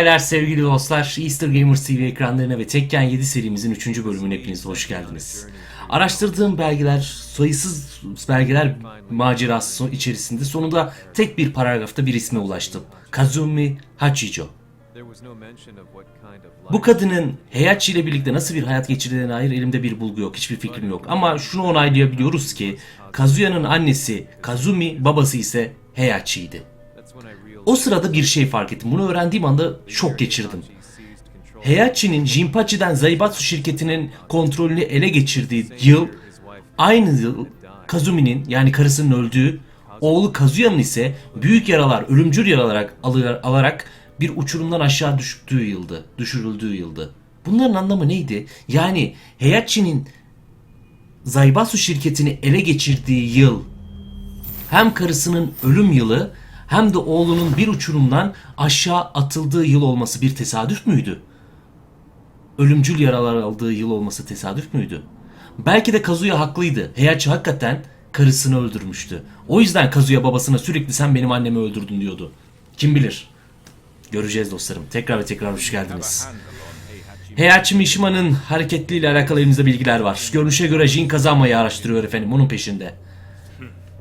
baylar, sevgili dostlar. Easter Gamers TV ekranlarına ve Tekken 7 serimizin 3. bölümüne hepiniz hoş geldiniz. Araştırdığım belgeler, sayısız belgeler macerası içerisinde sonunda tek bir paragrafta bir isme ulaştım. Kazumi Hachijo. Bu kadının Heihachi ile birlikte nasıl bir hayat geçirdiğine dair elimde bir bulgu yok, hiçbir fikrim yok. Ama şunu onaylayabiliyoruz ki Kazuya'nın annesi Kazumi, babası ise Heihachi'ydi. O sırada bir şey fark ettim. Bunu öğrendiğim anda şok geçirdim. Heihachi'nin Jinpachi'den Zaibatsu şirketinin kontrolünü ele geçirdiği yıl aynı yıl Kazumi'nin yani karısının öldüğü, oğlu Kazuya'nın ise büyük yaralar, ölümcül yaralar alarak, bir uçurumdan aşağı düştüğü yıldı, düşürüldüğü yıldı. Bunların anlamı neydi? Yani Heihachi'nin Zaibatsu şirketini ele geçirdiği yıl hem karısının ölüm yılı hem de oğlunun bir uçurumdan aşağı atıldığı yıl olması bir tesadüf müydü? Ölümcül yaralar aldığı yıl olması tesadüf müydü? Belki de Kazuya haklıydı. Heihachi hakikaten karısını öldürmüştü. O yüzden Kazuya babasına sürekli sen benim annemi öldürdün diyordu. Kim bilir? Göreceğiz dostlarım. Tekrar ve tekrar hoş geldiniz. Heihachi Mishima'nın hareketleriyle alakalı elimizde bilgiler var. Görünüşe göre Jin kazanmayı araştırıyor efendim. Onun peşinde.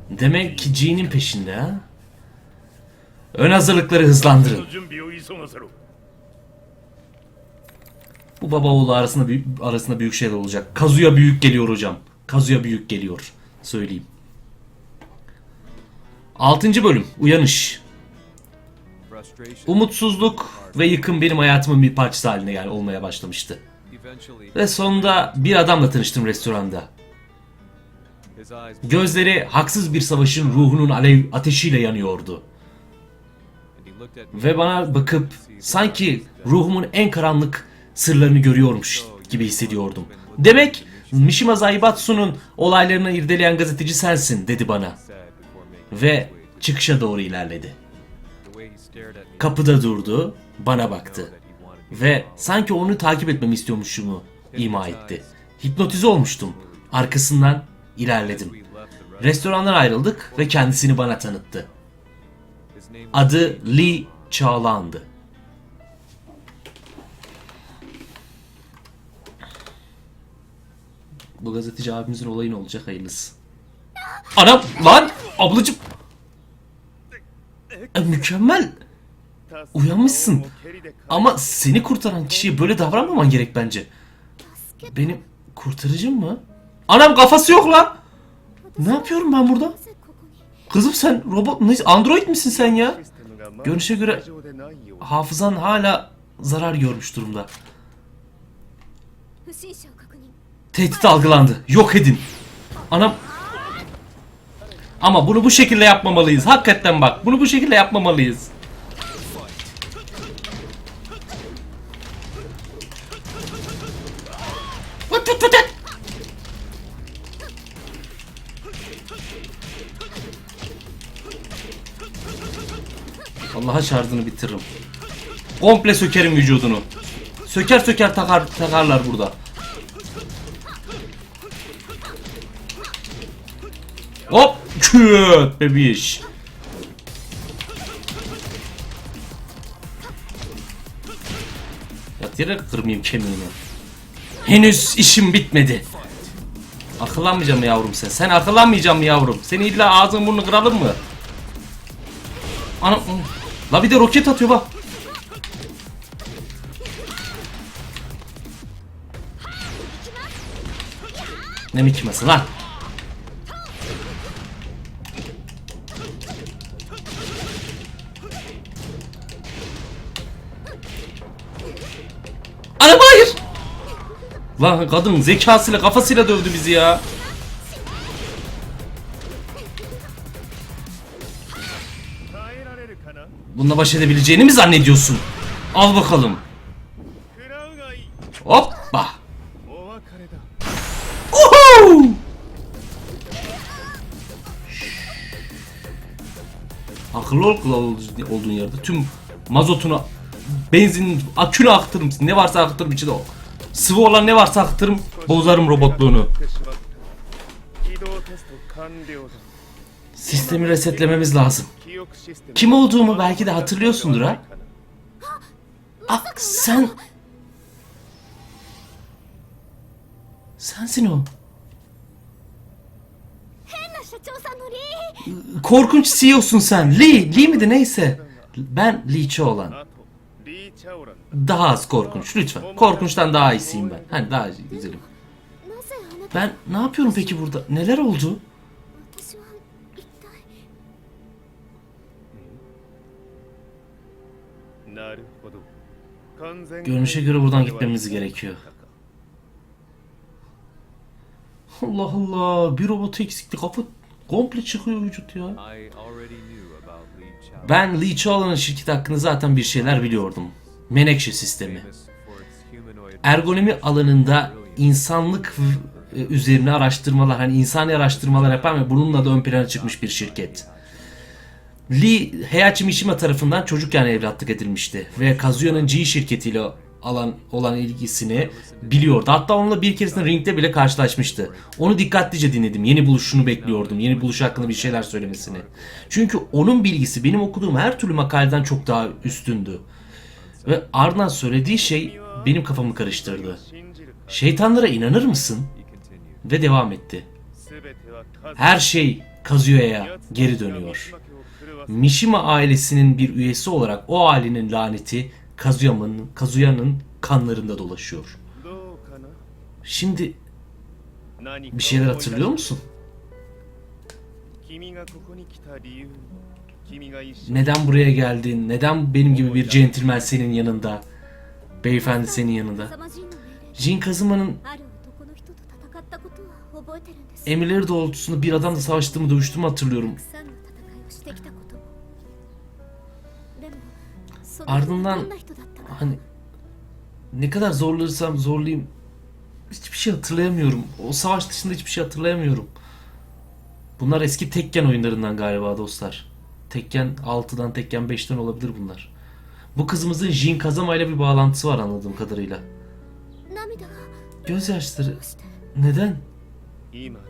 Demek ki Jin'in peşinde ha? Ön hazırlıkları hızlandırın. Bu baba oğlu arasında büyük, arasında büyük şeyler olacak. Kazuya büyük geliyor hocam. Kazuya büyük geliyor. Söyleyeyim. 6. bölüm. Uyanış. Umutsuzluk ve yıkım benim hayatımın bir parçası haline gel olmaya başlamıştı. Ve sonunda bir adamla tanıştım restoranda. Gözleri haksız bir savaşın ruhunun alev ateşiyle yanıyordu. Ve bana bakıp sanki ruhumun en karanlık sırlarını görüyormuş gibi hissediyordum. Demek Mishima Zaibatsu'nun olaylarını irdeleyen gazeteci sensin dedi bana. Ve çıkışa doğru ilerledi. Kapıda durdu, bana baktı. Ve sanki onu takip etmemi istiyormuşumu ima etti. Hipnotize olmuştum. Arkasından ilerledim. Restorandan ayrıldık ve kendisini bana tanıttı. Adı Lee Çağlan'dı. Bu gazeteci abimizin olayı ne olacak hayırlısı. Anam lan ablacım. E, mükemmel. Uyanmışsın. Ama seni kurtaran kişiye böyle davranmaman gerek bence. Benim kurtarıcım mı? Anam kafası yok lan. Ne yapıyorum ben burada? Kızım sen robot neyse Android misin sen ya? Görünüşe göre hafızan hala zarar görmüş durumda. Tehdit algılandı. Yok edin. Anam. Ama bunu bu şekilde yapmamalıyız. Hakikaten bak. Bunu bu şekilde yapmamalıyız. Şarjını bitiririm. Komple sökerim vücudunu. Söker söker takar takarlar burada. Hop! Küt bebiş. Yat yere kırmayayım kemiğini. Henüz işim bitmedi. Akıllanmayacağım yavrum sen? Sen akıllanmayacağım yavrum? Seni illa ağzını burnunu kıralım mı? La bir de roket atıyor bak. Ne mikmesi lan? Anam hayır. Lan kadın zekasıyla kafasıyla dövdü bizi ya. Bununla baş edebileceğini mi zannediyorsun? Al bakalım. Hoppa. Uhu! Akıllı ol olduğun yerde tüm mazotunu, benzin, akülü aktırım. Ne varsa aktırım içinde o. Sıvı olan ne varsa aktırım, bozarım robotluğunu. Sistemi resetlememiz lazım. Kim olduğumu belki de hatırlıyorsundur ha. Ah sen... Sensin o. Korkunç CEO'sun sen. Lee, Lee miydi neyse. Ben Lee Cho'lan. Daha az korkunç lütfen. Korkunçtan daha iyisiyim ben. Hani daha güzelim. Ben ne yapıyorum peki burada? Neler oldu? Görünüşe göre buradan gitmemiz gerekiyor. Allah Allah. Bir robot eksikti. Kafa komple çıkıyor vücut ya. Ben Lee Chao'nun şirketi hakkında zaten bir şeyler biliyordum. Menekşe sistemi. Ergonomi alanında insanlık e, üzerine araştırmalar, hani insani araştırmalar yapan ve bununla da ön plana çıkmış bir şirket. Lee Heihachi Mishima tarafından çocukken evlatlık edilmişti ve Kazuya'nın G şirketiyle alan olan ilgisini biliyordu. Hatta onunla bir keresinde ringde bile karşılaşmıştı. Onu dikkatlice dinledim. Yeni buluşunu bekliyordum. Yeni buluş hakkında bir şeyler söylemesini. Çünkü onun bilgisi benim okuduğum her türlü makaleden çok daha üstündü. Ve ardından söylediği şey benim kafamı karıştırdı. Şeytanlara inanır mısın? Ve devam etti. Her şey Kazuya'ya geri dönüyor. Mishima ailesinin bir üyesi olarak o ailenin laneti Kazuya'nın Kazuya'nın kanlarında dolaşıyor. Şimdi bir şeyler hatırlıyor musun? Neden buraya geldin? Neden benim gibi bir centilmen senin yanında? Beyefendi senin yanında. Jin Kazuma'nın emirleri doğrultusunda bir adamla savaştığımı, dövüştüğümü hatırlıyorum. ardından hani ne kadar zorlarsam zorlayayım hiçbir şey hatırlayamıyorum. O savaş dışında hiçbir şey hatırlayamıyorum. Bunlar eski Tekken oyunlarından galiba dostlar. Tekken 6'dan Tekken 5'ten olabilir bunlar. Bu kızımızın Jin Kazama ile bir bağlantısı var anladığım kadarıyla. göz Gözyaşları... Neden?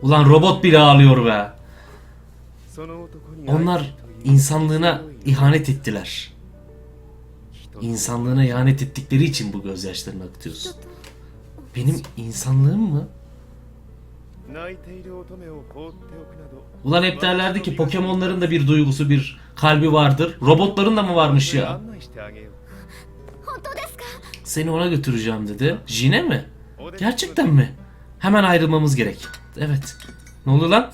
Ulan robot bile ağlıyor be. Onlar insanlığına ihanet ettiler. İnsanlığına ihanet ettikleri için bu gözyaşlarını akıtıyorsun. Benim insanlığım mı? Ulan hep derlerdi ki Pokemon'ların da bir duygusu, bir kalbi vardır. Robotların da mı varmış ya? Seni ona götüreceğim dedi. Jine mi? Gerçekten mi? Hemen ayrılmamız gerek. Evet. Ne oluyor lan?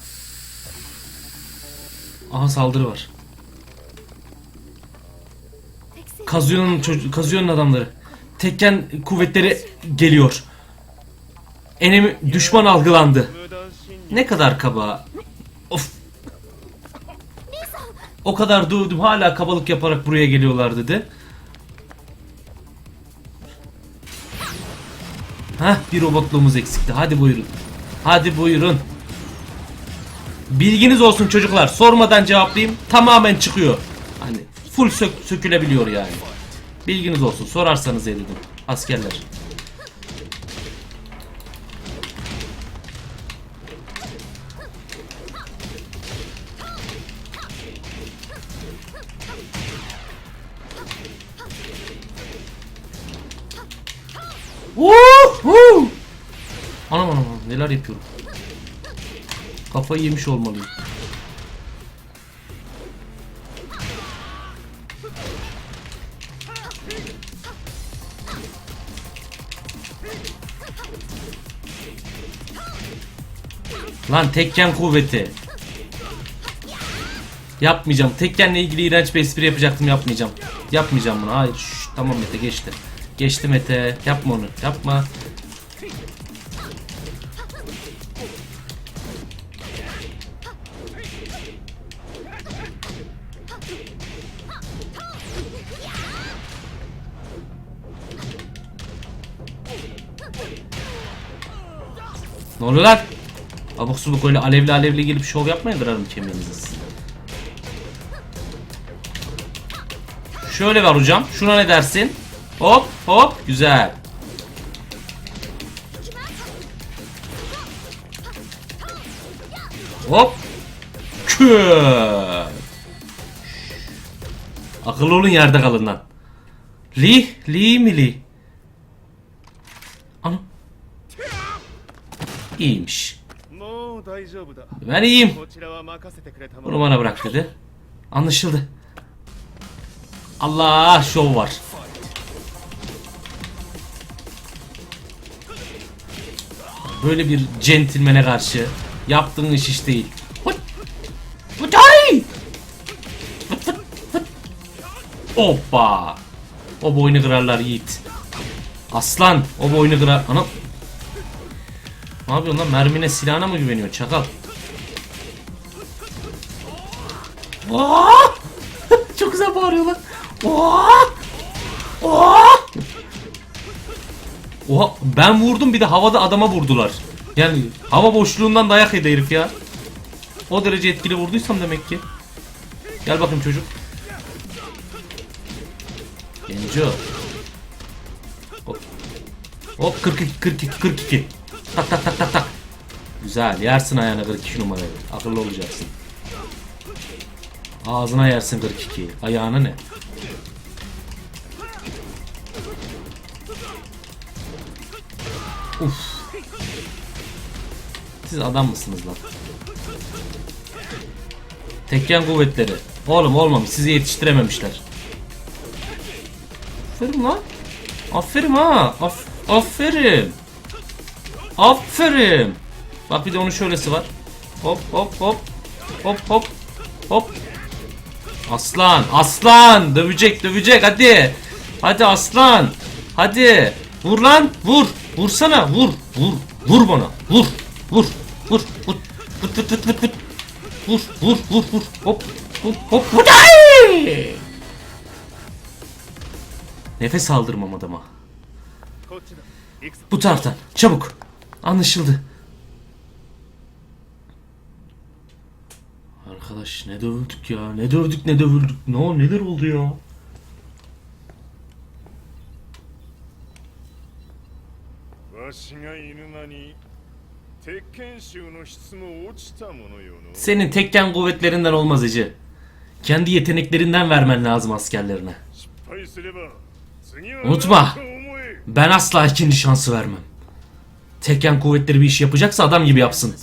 Aha saldırı var. Kazıyor'un Kazıyor'un adamları. Tekken kuvvetleri geliyor. Enemi düşman algılandı. Ne kadar kaba. Of. O kadar dövdüm hala kabalık yaparak buraya geliyorlar dedi. Hah bir robotluğumuz eksikti. Hadi buyurun. Hadi buyurun. Bilginiz olsun çocuklar. Sormadan cevaplayayım. Tamamen çıkıyor. Hani full sök sökülebiliyor yani. Bilginiz olsun. Sorarsanız dedim. Askerler. Anam anam anam neler yapıyorum. Kafayı yemiş olmalıyım. Lan tekken kuvveti. Yapmayacağım. Tekkenle ilgili iğrenç bir espri yapacaktım yapmayacağım. Yapmayacağım bunu. Hayır. Şşş, tamam Mete geçti. Geçti Mete. Yapma onu. Yapma. Ne oluyor lan? Abuk subuk öyle alevli alevli gelip şov yapmayın kırarım kemiğinizi sizin. Şöyle ver hocam. Şuna ne dersin? Hop hop güzel. Hop. Kü. Akıllı olun yerde kalın lan. Lee, Lee mi Lee? Ana. İyiymiş. Ben iyiyim. Bunu bana bırak dedi. Anlaşıldı. Allah şov var. Böyle bir centilmene karşı yaptığın iş iş değil. Hoppa. O boynu kırarlar yiğit. Aslan o boynu kırar. Anam ne yapıyorsun lan? Mermine silahına mı güveniyor çakal? Aa! Çok güzel bağırıyorlar. Aa! Aa! Oha ben vurdum bir de havada adama vurdular. Yani hava boşluğundan dayak yedi herif ya. O derece etkili vurduysam demek ki. Gel bakayım çocuk. Genco. Hop. Hop 42 42 42. Tak tak tak tak tak. Güzel yersin ayağına 42 numarayı. Akıllı olacaksın. Ağzına yersin 42. Ayağına ne? Uf. Siz adam mısınız lan? Tekken kuvvetleri. Oğlum olmamış. Sizi yetiştirememişler. Aferin lan. Aferin ha. Af aferin. Aferin. Bak bir de onun şöylesi var. Hop hop hop. Hop hop. Hop. Aslan. Aslan. Dövecek dövecek hadi. Hadi aslan. Hadi. Vur lan. Vur. Vursana. Vur. Vur. Vur bana. Vur. Vur. Vur. Vur. Vur. Vur. Vur. Vur. Vur. Vur. Vur. Vur. Hop. Hop. Hop. Vur. Nefes aldırmam adama. Bu taraftan. Çabuk. Anlaşıldı. Arkadaş ne dövüldük ya. Ne dövdük ne dövüldük. Ne o neler oldu ya. Senin tekken kuvvetlerinden olmaz Ece. Kendi yeteneklerinden vermen lazım askerlerine. Unutma. Ben asla ikinci şansı vermem. Tekken kuvvetleri bir iş yapacaksa adam gibi yapsın.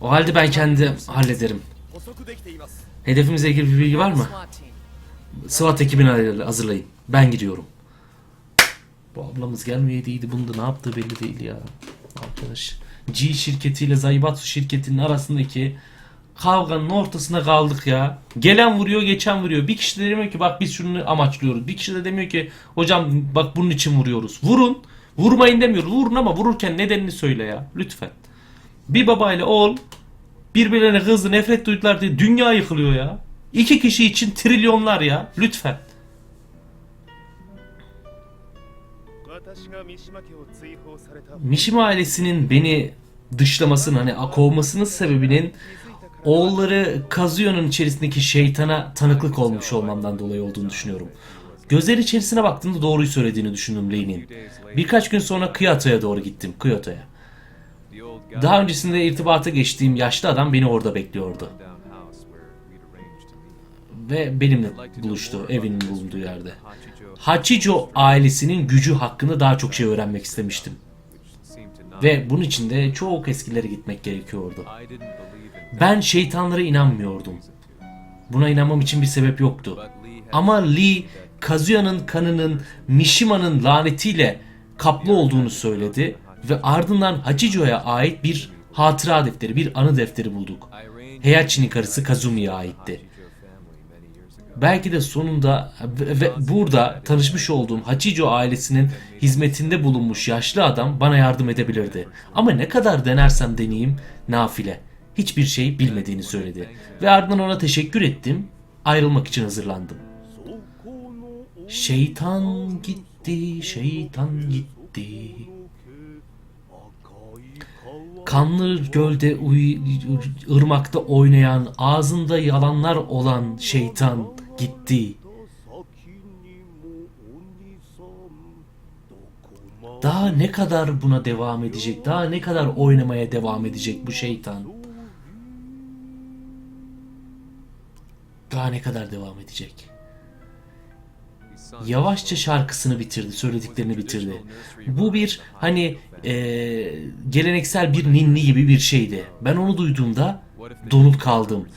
O halde ben kendi hallederim. Hedefimizle ilgili bir bilgi var mı? SWAT ekibini hazırlayın. Ben gidiyorum. Bu ablamız gelmeyeydiydi. Bunda ne yaptığı belli değil ya. Arkadaş. G şirketiyle Zaybatsu şirketinin arasındaki kavganın ortasına kaldık ya. Gelen vuruyor, geçen vuruyor. Bir kişi de demiyor ki bak biz şunu amaçlıyoruz. Bir kişi de demiyor ki hocam bak bunun için vuruyoruz. Vurun. Vurmayın demiyoruz. Vurun ama vururken nedenini söyle ya. Lütfen. Bir babayla oğul birbirlerine hızlı nefret duydular diye dünya yıkılıyor ya. İki kişi için trilyonlar ya. Lütfen. Mishima ailesinin beni dışlamasının hani kovmasının sebebinin oğulları Kazuyo'nun içerisindeki şeytana tanıklık olmuş olmamdan dolayı olduğunu düşünüyorum. Gözler içerisine baktığımda doğruyu söylediğini düşündüm Lei'nin. Birkaç gün sonra Kyoto'ya doğru gittim. Kyoto'ya. Daha öncesinde irtibata geçtiğim yaşlı adam beni orada bekliyordu. Ve benimle buluştu evinin bulunduğu yerde. Hachijo, ailesinin gücü hakkında daha çok şey öğrenmek istemiştim. Ve bunun için de çok eskilere gitmek gerekiyordu. Ben şeytanlara inanmıyordum. Buna inanmam için bir sebep yoktu. Ama Lee, Kazuya'nın kanının Mishima'nın lanetiyle kaplı olduğunu söyledi ve ardından Hachijo'ya ait bir hatıra defteri, bir anı defteri bulduk. Heihachi'nin karısı Kazumi'ye aitti. Belki de sonunda ve burada tanışmış olduğum Hachijo ailesinin hizmetinde bulunmuş yaşlı adam bana yardım edebilirdi. Ama ne kadar denersem deneyeyim nafile. Hiçbir şey bilmediğini söyledi. Ve ardından ona teşekkür ettim. Ayrılmak için hazırlandım. Şeytan gitti, şeytan gitti. Kanlı gölde uy ırmakta oynayan, ağzında yalanlar olan şeytan gitti. Daha ne kadar buna devam edecek? Daha ne kadar oynamaya devam edecek bu şeytan? Daha ne kadar devam edecek? Yavaşça şarkısını bitirdi, söylediklerini bitirdi. Bu bir hani e, geleneksel bir ninni gibi bir şeydi. Ben onu duyduğumda donup kaldım.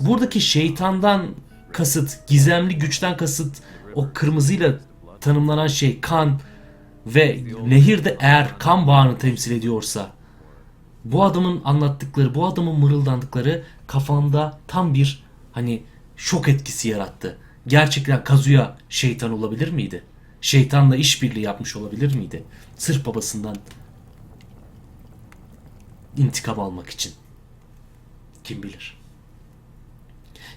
Buradaki şeytandan kasıt, gizemli güçten kasıt o kırmızıyla tanımlanan şey kan ve nehirde eğer kan bağını temsil ediyorsa bu adamın anlattıkları, bu adamın mırıldandıkları kafamda tam bir hani şok etkisi yarattı. Gerçekten Kazuya şeytan olabilir miydi? Şeytanla işbirliği yapmış olabilir miydi? Sırf babasından intikam almak için. Kim bilir?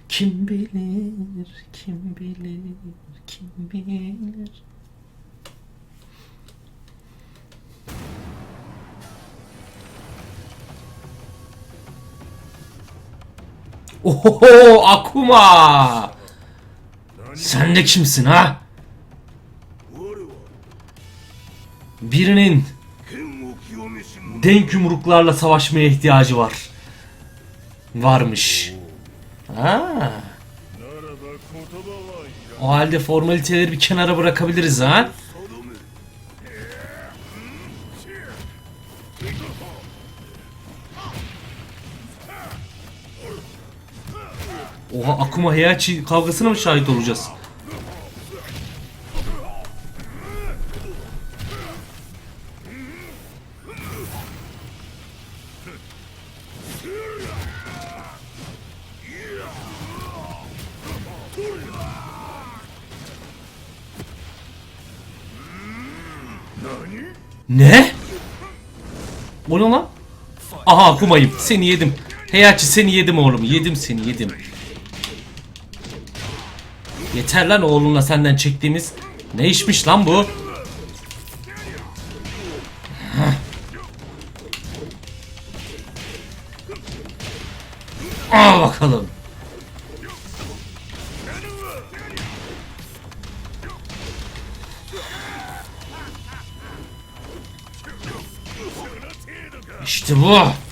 Kim bilir, kim bilir, kim bilir? Oho Akuma! Sen de kimsin ha? Birinin denk yumruklarla savaşmaya ihtiyacı var. Varmış. Ha. O halde formaliteleri bir kenara bırakabiliriz ha. Akuma Heihachi kavgasına mı şahit olacağız? Ne? O ne lan? Aha Akuma'yım. Seni yedim. Heihachi seni yedim oğlum. Yedim seni yedim. Yeter lan oğlunla senden çektiğimiz. Ne işmiş lan bu? Al bakalım. İşte bu.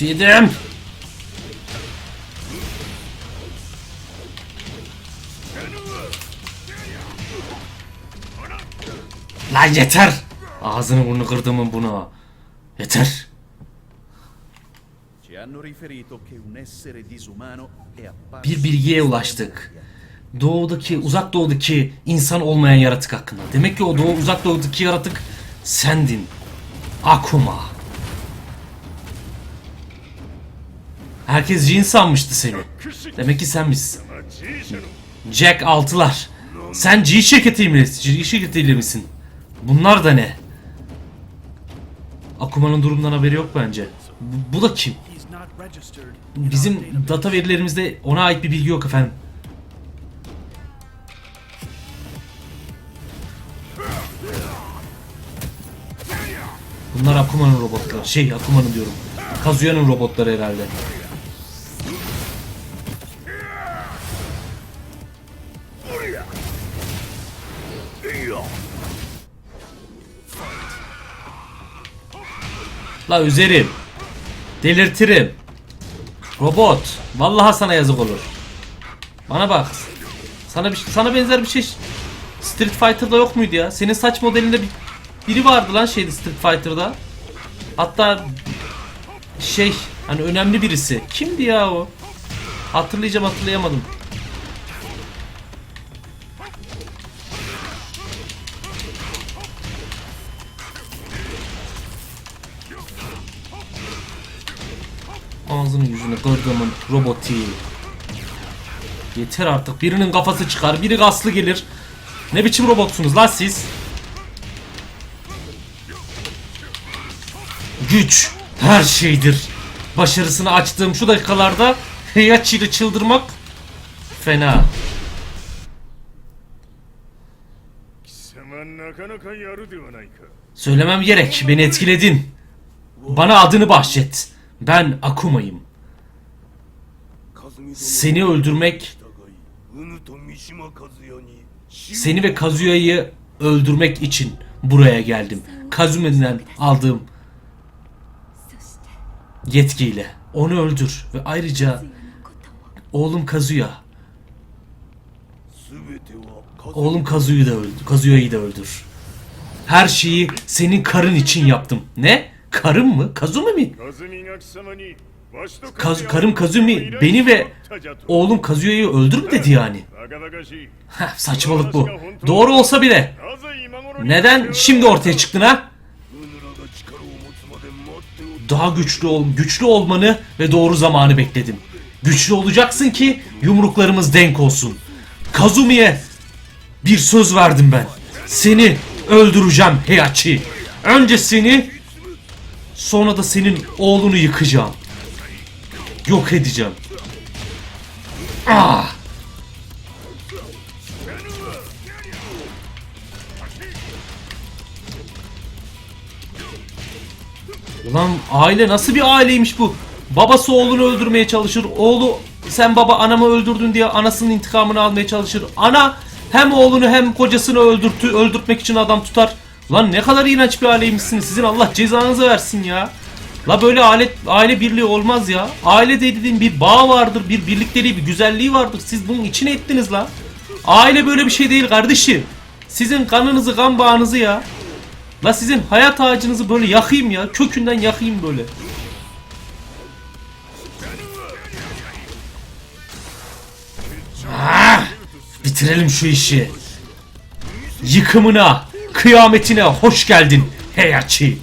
Kötü yedim. Lan yeter. Ağzını burnunu kırdımın bunu. Yeter. Bir bilgiye ulaştık. Doğudaki, uzak doğudaki insan olmayan yaratık hakkında. Demek ki o doğu, uzak doğudaki yaratık sendin. Akuma. Herkes Jin sanmıştı seni. Demek ki sen misin? Jack altılar. Sen G şirketiyle misin? G şirketiyle misin? Bunlar da ne? Akuma'nın durumdan haberi yok bence. Bu, bu da kim? Bizim data verilerimizde ona ait bir bilgi yok efendim. Bunlar Akuma'nın robotları. Şey Akuma'nın diyorum. Kazuya'nın robotları herhalde. La üzerim. Delirtirim. Robot. Vallahi sana yazık olur. Bana bak. Sana bir sana benzer bir şey Street Fighter'da yok muydu ya? Senin saç modelinde bir biri vardı lan şeydi Street Fighter'da. Hatta şey hani önemli birisi. Kimdi ya o? Hatırlayacağım hatırlayamadım. ağzını yüzünü kırdığımın roboti. Yeter artık. Birinin kafası çıkar, biri gaslı gelir. Ne biçim robotsunuz lan siz? Güç her şeydir. Başarısını açtığım şu dakikalarda Heihachi çıldırmak fena. Söylemem gerek. Beni etkiledin. Bana adını bahşet. Ben Akuma'yım. Seni öldürmek seni ve Kazuya'yı öldürmek için buraya geldim. Kazume'den aldığım yetkiyle. Onu öldür ve ayrıca oğlum Kazuya oğlum Kazuya'yı da öldür. Kazuya'yı da öldür. Her şeyi senin karın için yaptım. Ne? Karın mı? Kazumi mi? Kaz, karım Kazumi beni ve oğlum Kazuyo'yu öldür mü dedi yani. Heh, saçmalık bu. Doğru olsa bile. Neden şimdi ortaya çıktın ha? Daha güçlü ol, güçlü olmanı ve doğru zamanı bekledim. Güçlü olacaksın ki yumruklarımız denk olsun. Kazumi'ye bir söz verdim ben. Seni öldüreceğim Heihachi. Önce seni sonra da senin oğlunu yıkacağım. Yok edeceğim. Ah! Ulan aile nasıl bir aileymiş bu? Babası oğlunu öldürmeye çalışır. Oğlu sen baba anamı öldürdün diye anasının intikamını almaya çalışır. Ana hem oğlunu hem kocasını öldürtü, öldürtmek için adam tutar. Lan ne kadar iğrenç bir aileymişsiniz. Sizin Allah cezanızı versin ya. La böyle aile, aile birliği olmaz ya. Aile dediğin bir bağ vardır, bir birlikteliği, bir güzelliği vardır. Siz bunun içine ettiniz la. Aile böyle bir şey değil kardeşim. Sizin kanınızı, kan bağınızı ya. La sizin hayat ağacınızı böyle yakayım ya. Kökünden yakayım böyle. Ah! Bitirelim şu işi. Yıkımına, kıyametine hoş geldin Heihachi.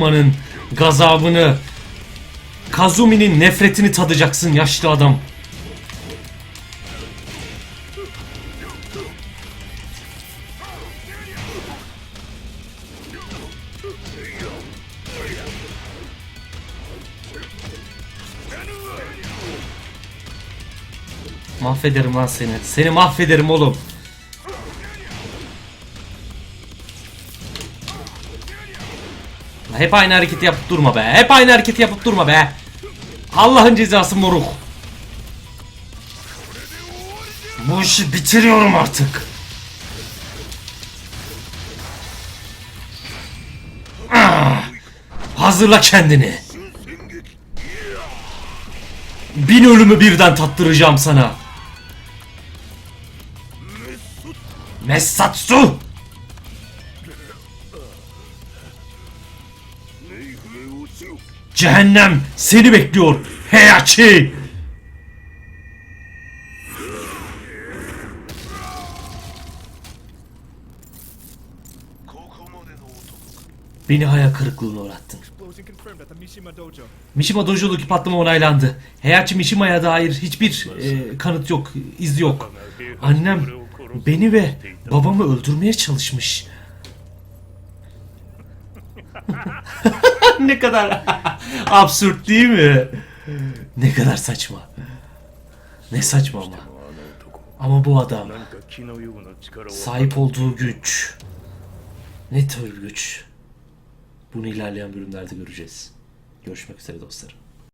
Akuma'nın gazabını, Kazumi'nin nefretini tadacaksın yaşlı adam. Mahvederim lan seni. Seni mahvederim oğlum. Hep aynı hareketi yapıp durma be. Hep aynı hareketi yapıp durma be. Allah'ın cezası moruk. Bu işi bitiriyorum artık. Ah! Hazırla kendini. Bin ölümü birden tattıracağım sana. Messatsu! Cehennem seni bekliyor Heihachi! Beni hayal kırıklığına uğrattın. Mishima Dojo. Mishima Dojo'daki patlama onaylandı. Heihachi Mishima'ya dair hiçbir e, kanıt yok, iz yok. Annem beni ve babamı öldürmeye çalışmış. ne kadar absürt değil mi? Ne kadar saçma. Ne saçma ama. Ama bu adam sahip olduğu güç. Ne tür güç? Bunu ilerleyen bölümlerde göreceğiz. Görüşmek üzere dostlarım.